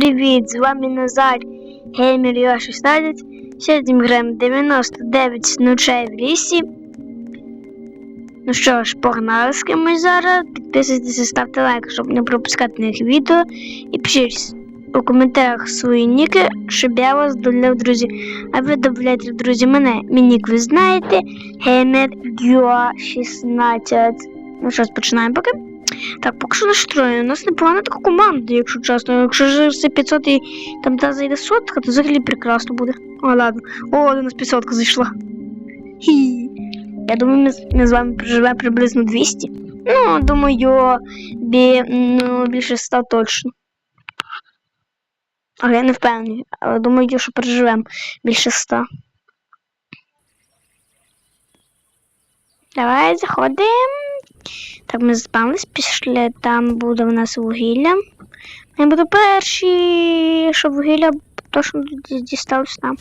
привіт! З вами Назар Геймер Йо 16. Сьогодні ми граємо 99 ночей в лісі. Ну що ж, погнали з кимось зараз. Підписуйтесь, ставте лайк, щоб не пропускати нових відео. І пишіть у коментарях свої ніки, щоб я вас додав, друзі. А ви додавайте, друзі, мене. Мій нік ви знаєте. Геймер Йо 16. Ну що ж, починаємо поки. Так, поки що настроєно. У нас непогана така команда, якщо чесно. Якщо ж все 500 і там та зайде сотка, то взагалі прекрасно буде. О, ладно. О, до нас 500 зайшла. Хі. Я думаю, ми, ми з вами проживемо приблизно 200. Ну, думаю, бі, ну, більше 100 точно. Але я не впевнений. Але думаю, що переживемо більше 100. Давай заходимо. Так, ми збавились, пішли, там буде в нас вугілля. Я буду перші, щоб вугілля точно дісталось нам.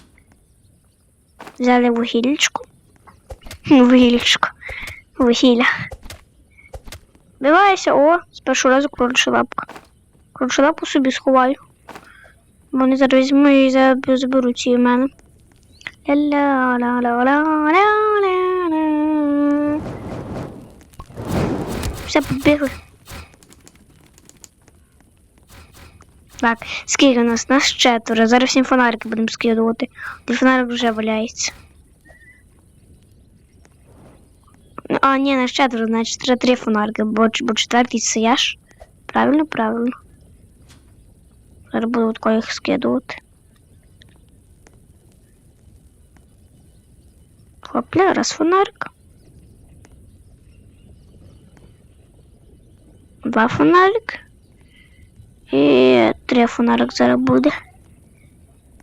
Взяли вугіллячку. Хм, Вугіллячко. Вугілля. Бивайся, о, з першого разу кролича лапка. Кроличу лапку собі сховаю. Вони зараз візьму і заберуть її в мене. Ля-ля-ля-ля-ля-ля-ля. Все, побігли. Так, скільки у нас? Нас четверо. Зараз всім фонарики будемо скидувати. Фонарик вже валяється. А, ні, нас четверо, значить треба три фонарики, бо, бо четвертий це я ж. Правильно, правильно. Зараз буду от їх скидувати. Хопля, раз фонарик. Два фонарик. І три фонарик зараз буде.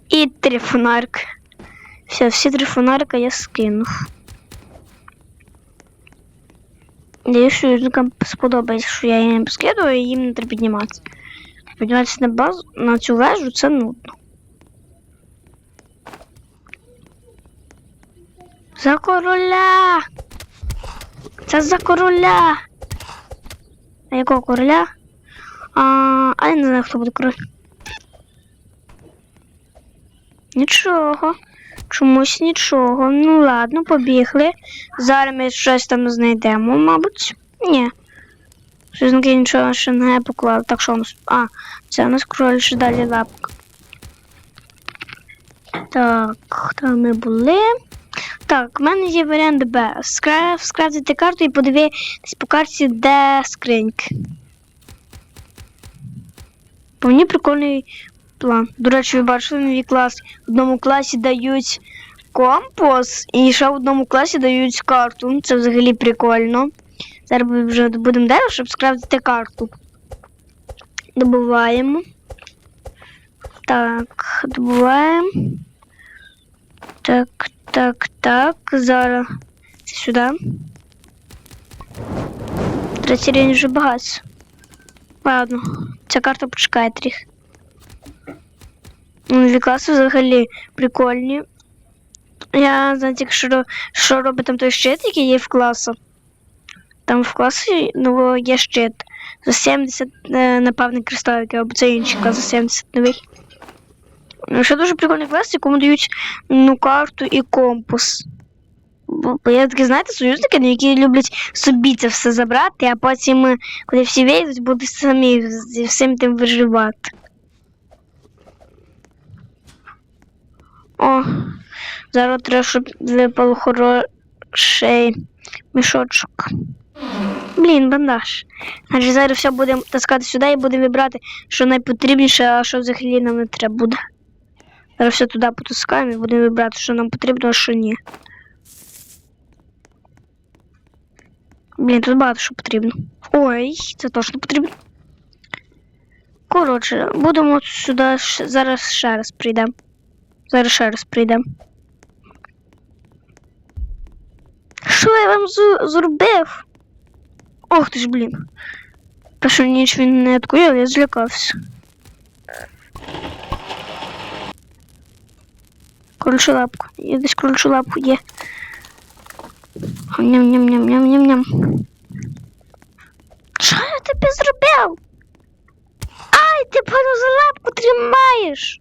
І три фонарик. Все, всі три фонарика я скинув. Надіюсь, що юзникам сподобається, що я їм скидую, і їм не треба підніматися. Підніматися на базу, на цю вежу це нудно. За короля! Це за короля! А якого короля? А, а я не знаю, хто буде король. Нічого. Чомусь нічого. Ну ладно, побігли. Зараз ми щось там знайдемо, мабуть. Ні. Щось нічого ще не поклали. Так що у нас. А, це у нас король ще далі лапка. Так, там ми були. Так, в мене є варіант Б. Скра- Скрафтити карту і подивитись по карті, де скриньки. По мені прикольний план. До речі, ви бачили новий клас. В одному класі дають компас, і ще в одному класі дають карту. Це взагалі прикольно. Зараз вже будемо дерево, щоб скрафтити карту. Добуваємо. Так, добуваємо. Так, так, так. Зараз. Сюди. Третій рівень вже багато. Ладно, ця карта почекає тріх. Нові класи взагалі прикольні. Я знаєте, якщо що робить там той щит, який є в класу. Там в класі ну, є щит. За 70, е, напевне, кристаликів, або це інший клас за 70 новий. Ще дуже прикольний клас, якому дають ну, карту і компас. Бо я такі, знаєте, союзники, ну, які люблять собі це все забрати, а потім, е, коли всі вийдуть, будуть самі зі всім тим виживати. О, зараз треба, щоб випав хороший мішочок. Блін, бандаж. Адже зараз все будемо таскати сюди і будемо вибрати, що найпотрібніше, а що взагалі нам не треба буде. Зараз все туди потаскаємо і будемо вибрати, що нам потрібно, а що ні. Блін, тут багато що потрібно. Ой, це точно потрібно. Коротше, будемо сюди щ- зараз ще раз прийдемо. Зараз ще раз прийдемо. Що я вам зу- зробив? Ох ти ж, блін. Першу ніч він не откуяв, я злякався. Крольчу лапку. Є десь крольчу лапку є. Ням-ням-ням-ням-ням-ням. Що я тобі зробив? Ай, ти пану за лапку тримаєш.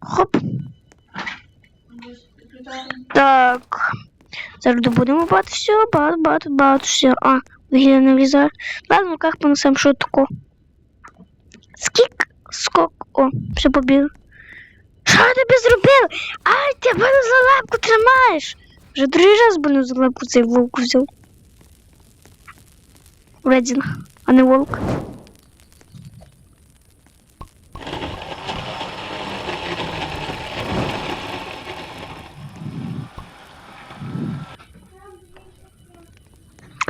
Хоп. Так. Зараз добудемо багато всього, багато, багато, багато всього. А, вугілля не влізає. Ладно, в руках понесемо, тако. Скік, скок. О, все побіг. Що я тобі зробив? Ай, ти мене за лапку тримаєш. Вже другий раз мене за лапку цей вовк взяв. Редінг, а не волк.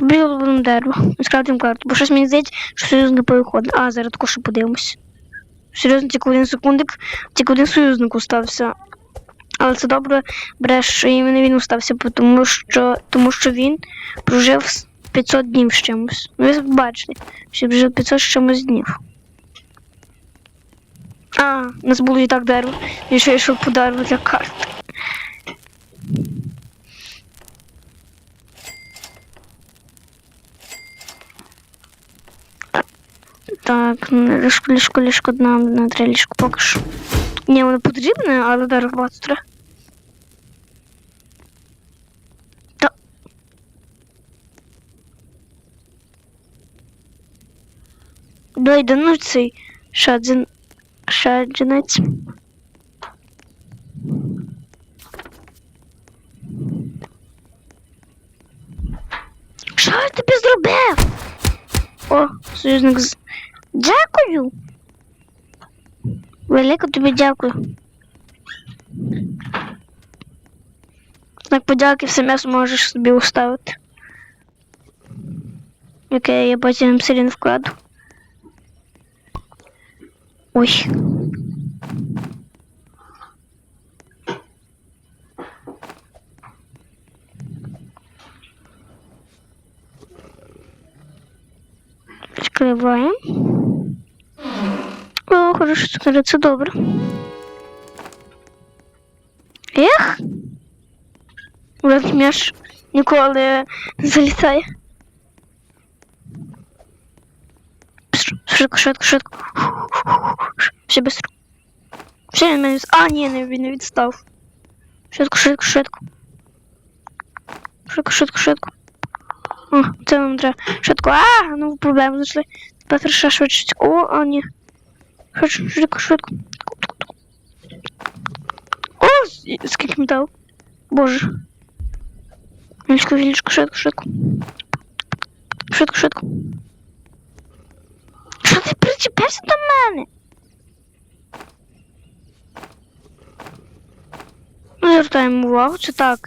Біло будемо дерево. Скрафтимо карту. Бо щось мені здається, що союзник переходить. А, зараз також подивимось. Серйозно, тільки один секундик, тільки один союзник устався. Але це добре, береш, що іменно він устався, тому що, тому що він прожив 500 днів з чимось. Ну, ви бачите, що прожив 500 з чимось днів. А, у нас було і так дерево. І ще йшов по дереву для карт. Так, ліжко, ліжко, ліжко, нам на треба ліжко поки що. Ні, воно потрібне, але багато треба. Та. Дойде, ну цей шаджин. Шаджинець. Що я тобі зробив? О, союзник з. Дякую. Велико тобі дякую. Знак подяки все м'ясо можеш собі уставити. Яке я потім все рівно вкладу. Ой. Відкриваємо. О, хорошо, це, це добре. Ех! Великий м'яч ніколи залітає. Швидко, швидко, швидко. Все быстро. Все, він мене... вз- А, ні, він не відстав. Швидко, швидко, швидко. Швидко, швидко, швидко. О, це нам треба. Швидко. А, ну проблему знайшли. Тепер ще швидше. О, а, ні. Швидко, швидко. О, скільки метал. Боже. Вілічко, вілічко, швидко, швидко. Швидко, швидко. Що ти причепився до мене? Ну, звертаємо увагу, це так.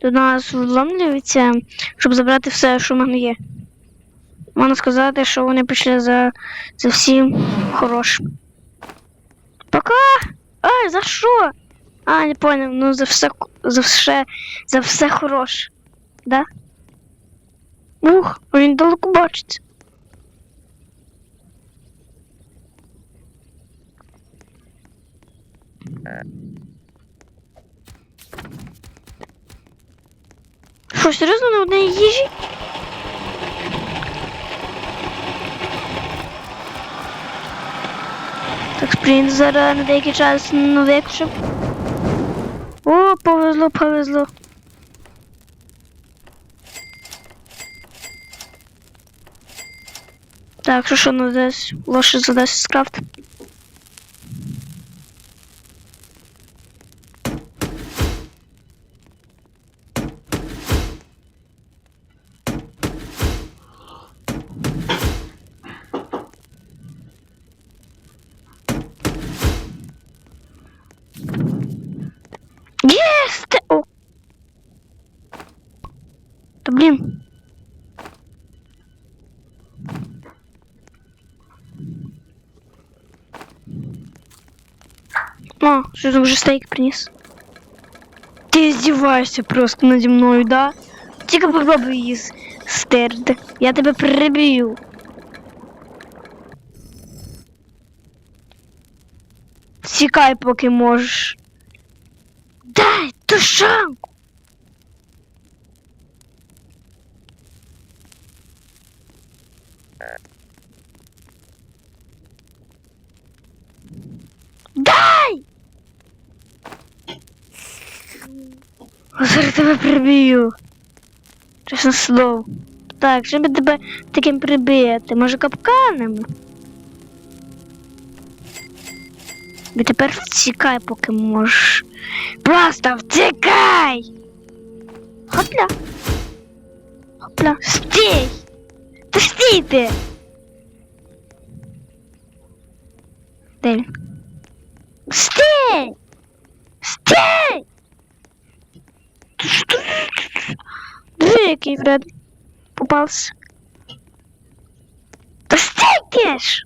До нас вломлюється, щоб забрати все, що в мене є. Можна сказати, що вони прийшли за, за всім хорошим. Пока! Ай, за що? А, не понял, ну за все за все за все хороше. Да? Ух, він далеко бачиться. Що, серйозно на одній їжі? Так, спринт зараз на деякий час ну, викшив. О, повезло, повезло. Так, що що ну десь лошадь задасть скрафт. Та блін. О, что там уже стейк принес? Ты издеваешься просто наді мною, да? Тільки попробуй її с- стерти. Я тебе приб'ю. Тікай, поки можеш. Зараз тебе приб'ю. Чесне слово. Так, щоб тебе таким прибити, може капканами? І тепер втікай, поки можеш. Просто втікай! Хопля. Хопля. Стій! Та стій ти! Де він? Стій! Стій! Диви, який вред попався. Та стійте ж!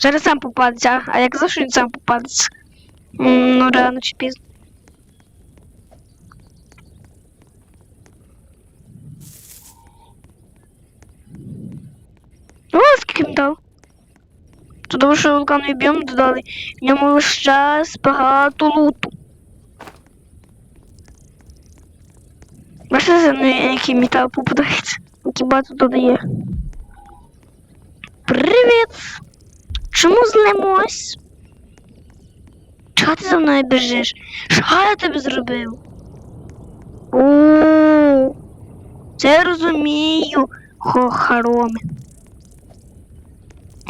Зараз сам попадеться, а як завжди він сам попадеться. Ну, рано чи пізно. О, скільки він. То тому що вулкановий біом додали, в ньому весь час луту. Бачите, за який метал попадається, який багато додає. Привіт! Чому злимось? Чого ти за мною біжиш? Що я тобі зробив? О, це я розумію, хохароми.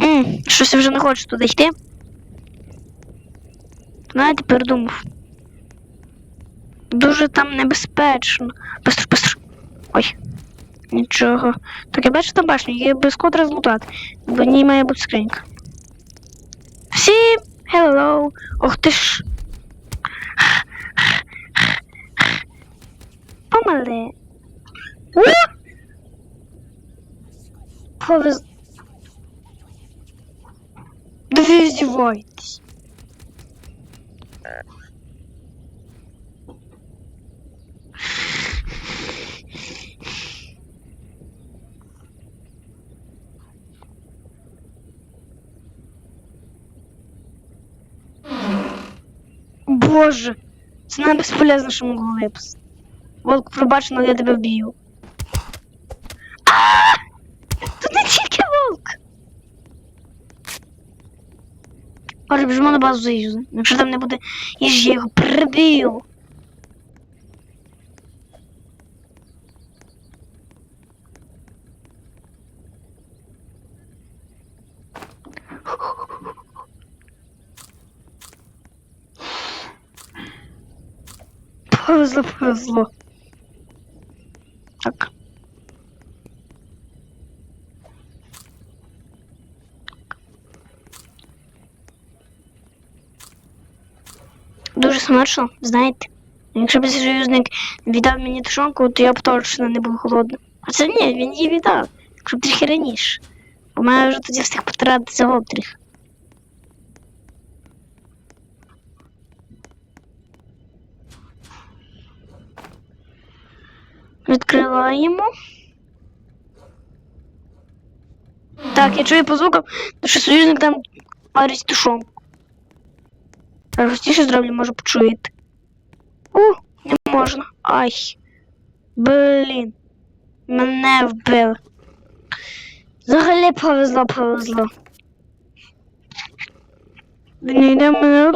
М, щось я вже не хочу туди йти. Знаєте, передумав. Дуже там небезпечно. Быстро, быстро. Ой. Нічого. Так я бачу там башню, її без код розлутати. В ній має бути скринька. Всім hello. Ох ти ж. Помале. О! Повез... Да ви. Боже, це найбезполезно, що могло випасти. Волк, пробач, але я тебе вб'ю. Тут не тільки волк. Може, біжимо на базу заїзду. Якщо там не буде їжі, я його приб'ю. Повезло, повезло. Так. Дуже смачно, знаєте. Якщо б союзник віддав мені тушонку, то я б точно не був голодним. А це ні, він її віддав. Якщо б трохи раніше. Бо мене вже тоді встиг потратитися обтріх. Відкриваємо. Так, я чую по звукам, що союзник там варить тушонку. Я зроблю, може почуєте. У, не можна. Ай. Блін. Мене вбили. Взагалі повезло, повезло. Він йде мене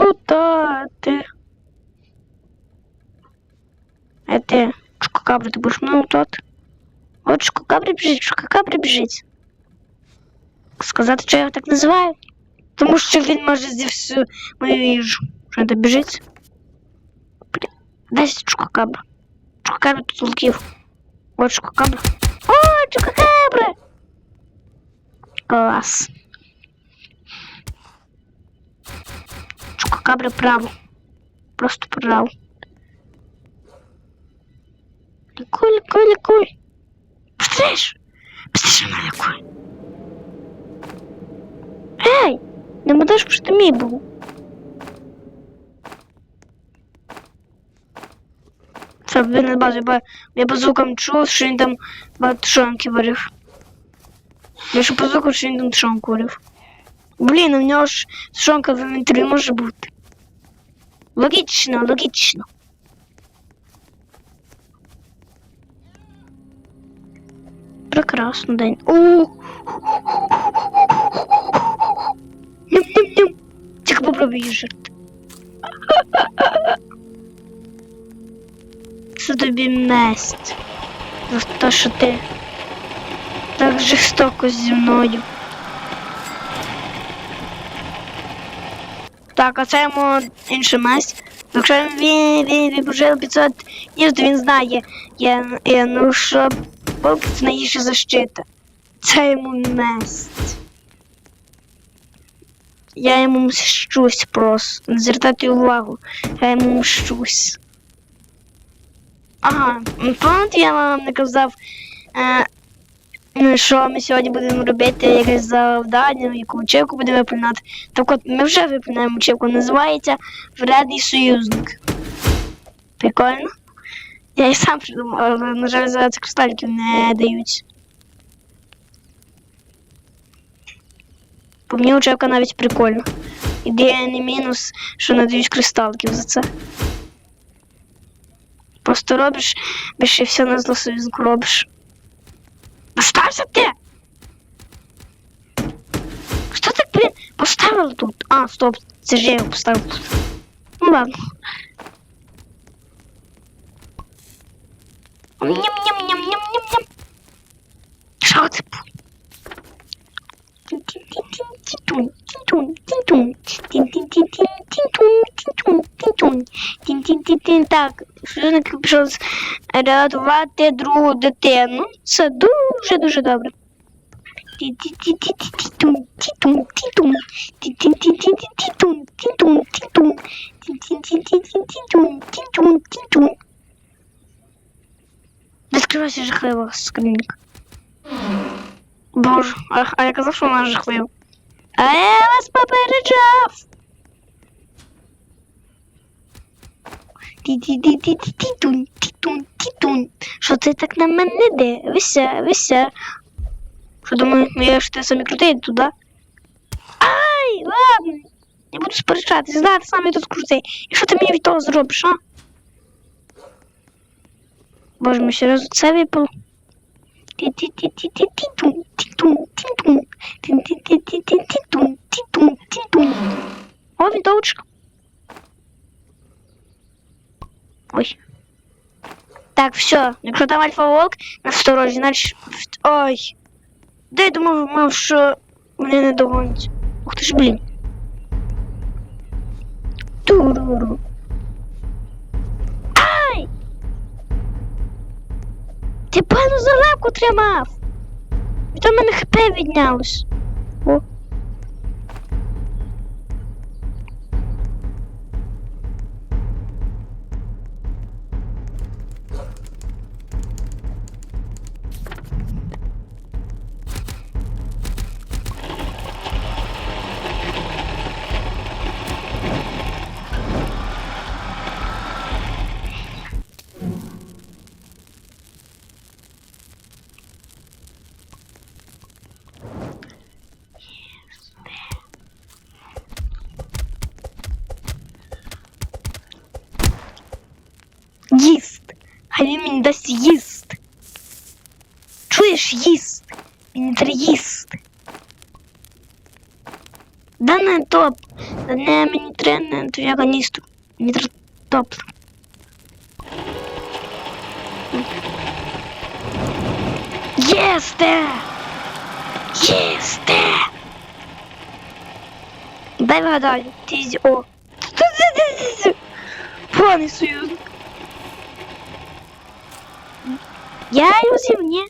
чукакабри, ти будеш мене лутати? От чукакабри біжить, чукакабри біжить. Сказати, що я його так називаю? Тому що він може зі всю мою їжу. Що він біжить? Блін, десь чукакабра. Чукакабра тут луків. От чукакабра. О, чукакабра! Клас. Чукакабра право. Просто право. Лікуй, лікуй, лікуй. Быстріш! Быстріше мене лікуй. Ей! Не будеш, що ти мій був. Щоб він не бачив, бо я по звукам чув, що він там багато тушонки варив. Я ще по звуку, що він там тушонку варив. Блін, у нього ж тушонка в інвентарі може бути. Логічно, логічно. Прекрасно день. О! Тихо попробуй її жерти. тобі месть за те, що ти так жорстоко зі мною. Так, а це йому інша месть. Якщо він, він, він прожив 500 днів, то він знає, я, я ну полки це найгірша защита. Це йому месть. Я йому мщусь просто. Не звертати увагу. Я йому мщусь. Ага, пам'ятаєте, я вам не казав, е, ну, що ми сьогодні будемо робити якесь завдання, яку учебку будемо виконати. Так от ми вже виконаємо учебку, називається Вредний союзник. Прикольно? Я і сам придумав, але, на жаль, за це кристаліків не дають. По мені учебка навіть прикольна. Ідея не мінус, що не дають кристалків за це. Просто робиш, більше все на зло союзнику робиш. Остався ти! Що так, блін, поставили тут? А, стоп, це ж я його поставив тут. Ну ладно. Ням-ням-ням-ням-ням-ням. Що це? Так, союзник пішов рятувати другу дитину. Це дуже-дуже добре. Відкривайся жахлива скринька. Боже, а, а я казав, що вона жахлива. А я вас попереджав. Ті-ті-ті-ті-ті-тун, тітун, тітун. Що ти так на мене дивишся, вися? Що думаю, ну я ж ти самі крутий туди. Ай, ладно. Не буду сперечатися, знати саме тут крутий. І що ти мені від того зробиш, а? Боже, ми ще раз це випало. Ті-ті-ті-ті-ті-тун, тітун, тітун. Ті-ті-ті-ті-ті-тун, тітун, тітун. О, вінтовочка. Ой. Так, все. Якщо там альфа-волк, насторожі, значить... Ой. Де я думав, мав, що мене не догонять. Ух ти ж, блін. Туруру. Ти пану за лапку тримав. Від у мене хп віднялось. О. А він мені дасть їст. Чуєш їст? Мені треба їсти. Да не топ. Да не мені треба не твоя каністру. Мені треба топ. Їсти! Їсти! Дай вгадаю. Ти зі- о. Поганий союзник. Я його з'їв, ні.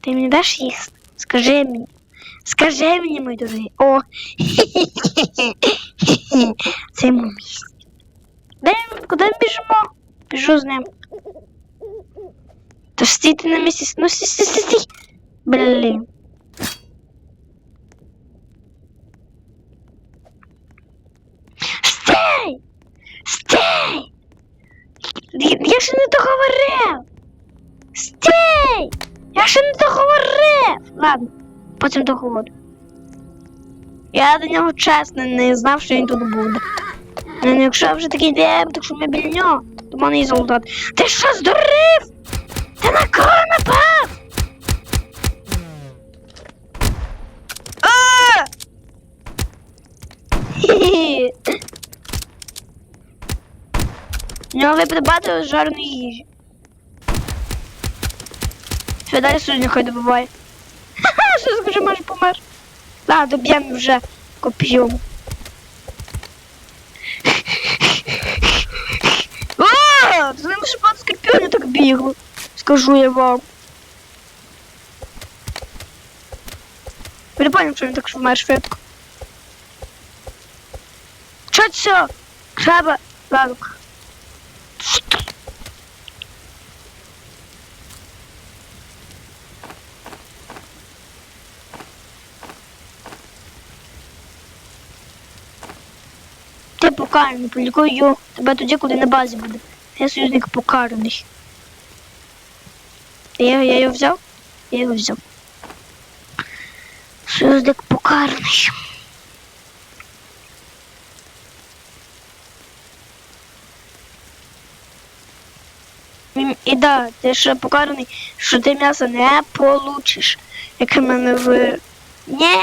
Ти мені даш їсти? Скажи мені. Скажи мені, мій дорогий. О. Це йому місце. Де він? Куди ми біжимо? Біжу з ним. То ж стійте на місці. Ну стій, стій, стій. Блін. Стій! Стій! Я, ще не договорив! Стій! Я ще не договорив! Ладно, потім договорю. Я до нього чесно не знав, що він тут буде. Ну, якщо я вже такий дем, так що ми біля нього, то мене і солдат. Ти що здурив? Ти на кого напав? В нього випаде багато жареної їжі. Що далі сьогодні нехай добиває. Ха-ха, що скажи, може помер. Ладно, доб'ємо вже коп'ємо. О, з ним ще багато скорпіонів так бігло. Скажу я вам. Ви не поняли, що він так вмер швидко. Що це? Треба. Ладно. Покараний, полікую тебе тоді, коли на базі буде. Я союзник покараний. Я, я його взяв? Я його взяв. Союзник покараний. І да, ти ще покараний, що ти м'ясо не получиш, яке в мене в. Ні!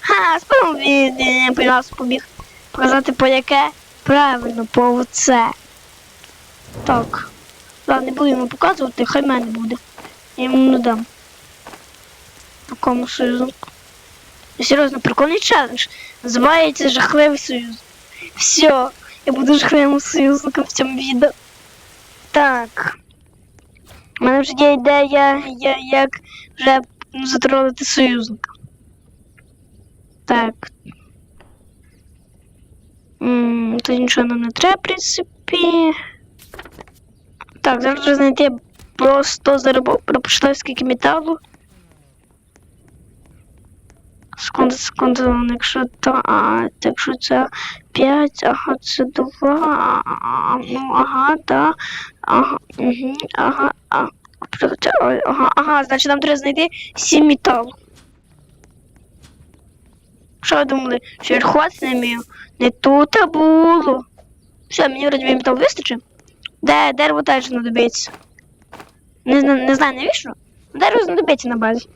Ха, спимо від е, нас побіг. Показати по яке? Правильно, по оце. Так. Ладно, не буду йому показувати, хай мене буде. Я йому не дам. Такому союзу. Серйозно, прикольний челендж. Називається жахливий союз. Все, я буду жахливим союзником в цьому відео. Так. У мене вже є ідея, я, як вже ну, затролити союзника. Так. М, Тут нічого нам не треба, в принципі. Так, зараз треба знайти просто пропочитаю скільки металу. Секунду, секунду, якщо то, а, якщо це 5, ага, це 2, а, ну, ага, да, ага, угу, ага, ага, ага, значить нам треба знайти 7 металу. Що думали, що я не вмію? Не тут а було. Все, мені вроді метал вистачить. Де дерево теж знадобиться. Не, зна- не знаю навіщо. Дерево знадобиться на базі.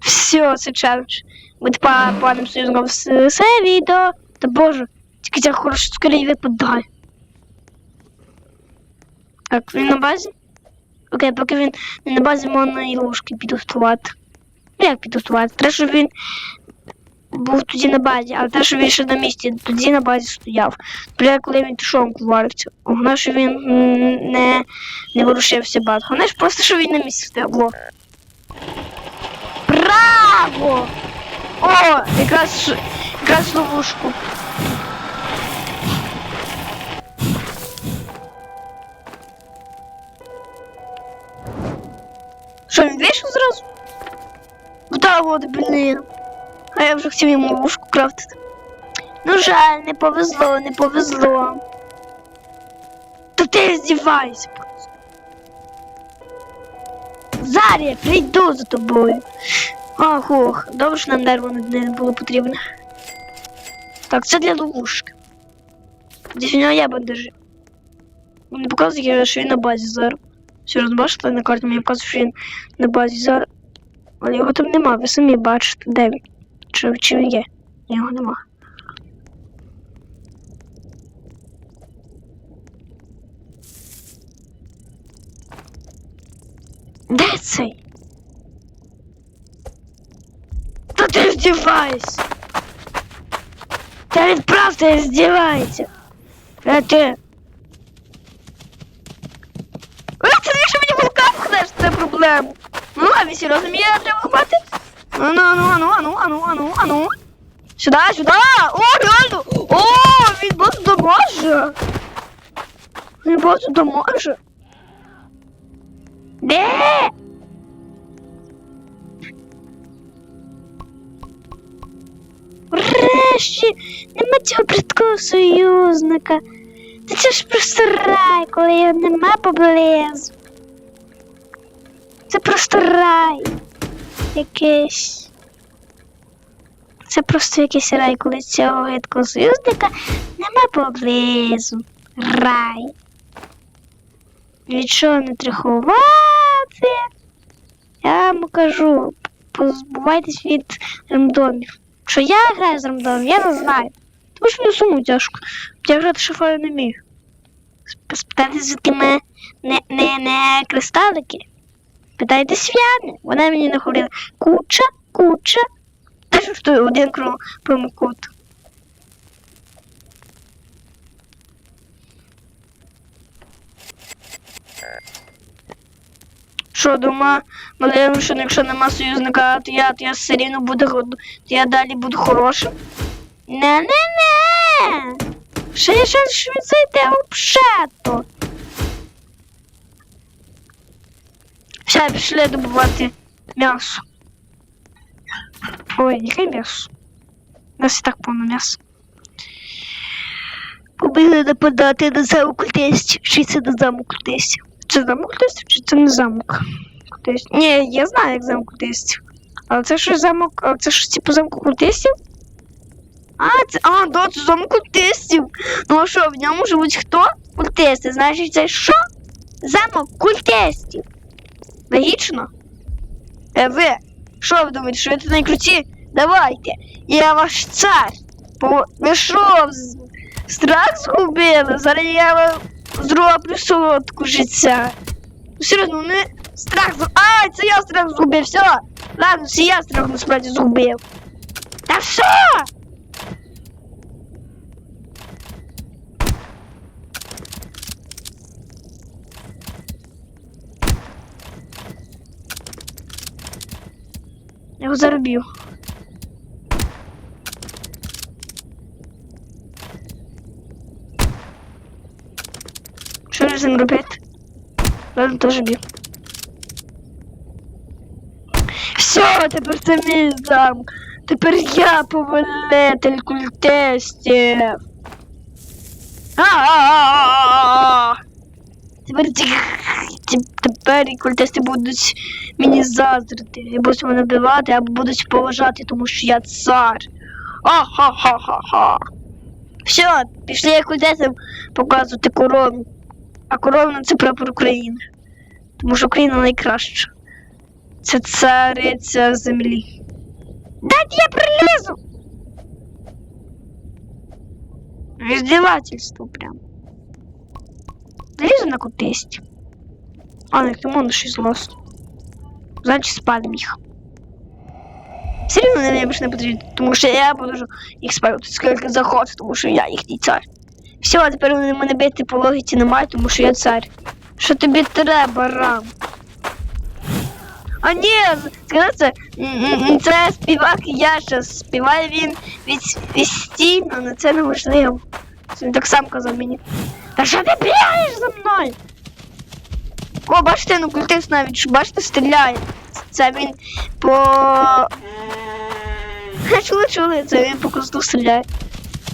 Все, це челендж. Буде па паним союзом все все відео. Та боже, тільки ця хороша скоріше випадає. Так, він на базі? Окей, поки він не на базі можна і ложки підготувати. Ну як підготувати? Треба, щоб він був тоді на базі, але те, що він ще на місці, тоді на базі стояв. Бля, коли він тушонку варився. Головне, що він не, не ворушився. Головне, що просто, що він на місці стояв. Во. Браво! О, якраз, якраз ловушку. Що, він вийшов зразу? Да, от, блін. Я вже хотів йому ловушку крафтити. Ну жаль, не повезло, не повезло. Та ти здівайся просто. Зараз я прийду за тобою. Ох, ох, добре, що нам дерево не було потрібне. Так, це для ловушки. Десь у нього є бандажі. Він не показує, що він на базі зараз. Все розбачите на карті, мені показує, що він на базі зараз. Але його там нема, ви самі бачите, де він. Чи, чи є? Його нема. Де цей? Та ти здівайся! Та він просто здівається! А ти? А це не що мені вулкан ходиш, це проблема. Ну, а ви серйозно мені треба хвати? Ну, ну, ну, ану, ану, ану, ану, ану. Сюди, сюди! О, реально! О, він просто доможе! Він просто доможе! Де? Врешті, нема цього бридкого союзника. Та це ж просто рай, коли його нема поблизу. Це просто рай. Якийсь. Це просто якийсь рай, коли цього гидкого союзника нема поблизу. Рай. Нічого не трихувати. Я вам кажу, позбувайтесь від рандомів. Що я граю з рандомів, я не знаю. Тому що мені суму тяжко. Я грати шифрою не вмію. Сп- Спитайте, звідки ми не, не, не кристалики. Питайте свяни. Вона мені не. Куча, куча. Та що ж то один промокод. Що дома, малим, що якщо нема союзника, то я, то я все рівно буду, то я далі буду хорошим. Не-не-не! Ще шанс, що зайде обшето. Все, пішли добувати м'ясо. Ой, яке м'ясо? У нас і так повно м'яса. Побігли нападати на замок культистів. Чи це не замок культистів? Це замок культистів, чи це не замок культистів? Ні, я знаю, як замок культистів. Але це що замок, а це ж типу замок культистів? А, це, а, да, це замок культистів. Ну а що, в ньому живуть хто? Культисти. Значить, це що? Замок культистів. Логічно? Е, ви, що ви думаєте, що ви найкруті? Давайте, я ваш цар. По... Ви страх згубили? Зараз я вам зроблю солодку життя. Ну, серйозно, не страх згубив. А, це я страх згубив, все. Ладно, це я страх насправді згубив. Та що? Я його заробив. Що ним робити? Ладно, теж б'ю. Все, тепер це мій замок. Тепер я повелитель культестів. А-а-а-а-а-а. Тепер ці- тепер і культисти будуть мені заздрити. І будуть мене бивати або будуть поважати, тому що я цар. А-ха-ха-ха-ха. Все, пішли я культистам показувати корону. А корона це прапор України. Тому що Україна найкраща. Це цариця землі. Дайте я прилізу! Издевательство прям. Залізу на кутисть. А, не тому на щось злость. Значить спалим їх. Все рівно вони мені більше не потрібні, тому що я буду їх спалювати скільки захочу, тому що я їхній цар. Все, тепер вони мене бити по логіці не тому що я цар. Що тобі треба, рам? А ні, сказати, це співак Яша. Співає він від, відстійно, але це неможливо. Це він так сам казав мені. Та що ти бігаєш за мною? О, бачите, ну культист навіть, бачите, стріляє. Це він по. Чули, чули, це він по кусту стріляє.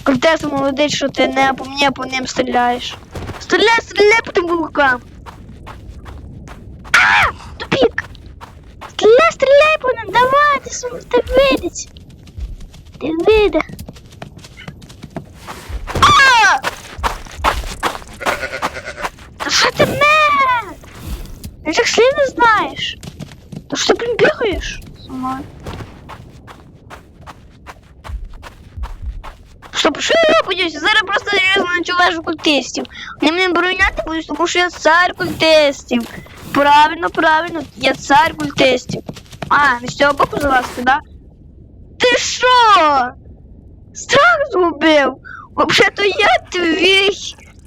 Культист молодець, що ти не по мені, по ним стріляєш. Стріляй, стріляй по тим вулкам. А! Тупік! Стріляй, стріляй по ним, давай, ти, ти видить. Ти види. Ти ж слів не знаєш. Та що ти блін, бігаєш? Сама. Стоп, що я? Зараз просто серйозно начуваю культистів. Вони мене бороняти будуть, тому що я цар культистів. Правильно, правильно, я цар культистів. А, не з цього боку залазити, да? Ти що? Страх згубив? Взагалі-то я твій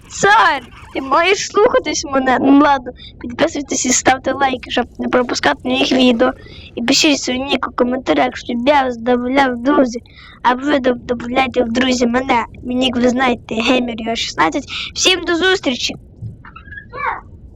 цар. Ти маєш слухатись мене. Ну ладно, підписуйтесь і ставте лайки, щоб не пропускати моїх відео. І пишіть свій нік у коментарях, щоб я вас додавав в друзі. А ви додавайте в друзі мене. Мій ви знаєте, геймер 16. Всім до зустрічі!